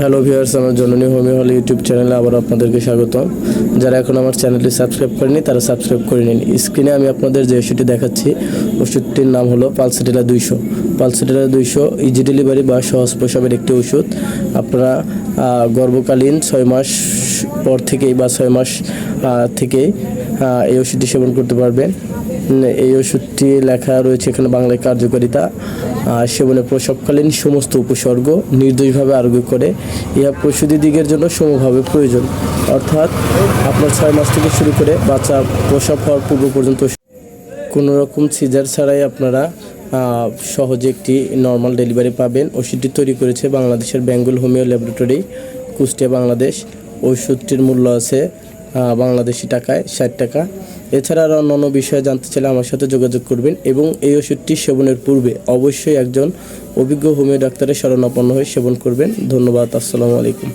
Hello viewers আমার জননী homeo হল ইউটিউব চ্যানেলে আবার আপনাদেরকে স্বাগত যারা এখন আমার চ্যানেলটি সাবস্ক্রাইব করেনি তারা সাবস্ক্রাইব করে নিন। স্ক্রিনে আমি আপনাদের যে ওষুধটি দেখাচ্ছি, ওষুধটির নাম হলো পালসেটিলা দুইশো। পালসেটিলা দুইশো ইজি ডেলিভারি বা সহজ প্রসবের একটি ওষুধ। আপনারা গর্ভকালীন ছয় মাস পর থেকেই বা ছয় মাস থেকেই এই ওষুধটি সেবন করতে পারবেন। এই ওষুধটি লেখা রয়েছে এখানে বাংলায় কার্যকারিতা সেবনে প্রসবকালীন সমস্ত উপসর্গ নির্দোষভাবে আরোগ্য করে। ইহা প্রসূতি দিকের জন্য সমভাবে প্রয়োজন। অর্থাৎ আপনার ছয় মাস থেকে শুরু করে বাচ্চা প্রসব হওয়ার পূর্ব পর্যন্ত কোনো রকম সিজার ছাড়াই আপনারা সহজে একটি নর্মাল ডেলিভারি পাবেন। ওষুধটি তৈরি করেছে বাংলাদেশের বেঙ্গল হোমিও ল্যাবরেটরি, কুষ্টিয়া, বাংলাদেশ। ওষুধটির মূল্য আছে বাংলাদেশি টাকায় ষাট টাকা। এছাড়া আরও অন্যান্য বিষয়ে জানতে চাইলে আমার সাথে যোগাযোগ করবেন এবং এই ওষুধটি সেবনের পূর্বে অবশ্যই একজন অভিজ্ঞ হোমিও ডাক্তারের শরণাপন্ন হয়ে সেবন করবেন। ধন্যবাদ, আসসালামু আলাইকুম।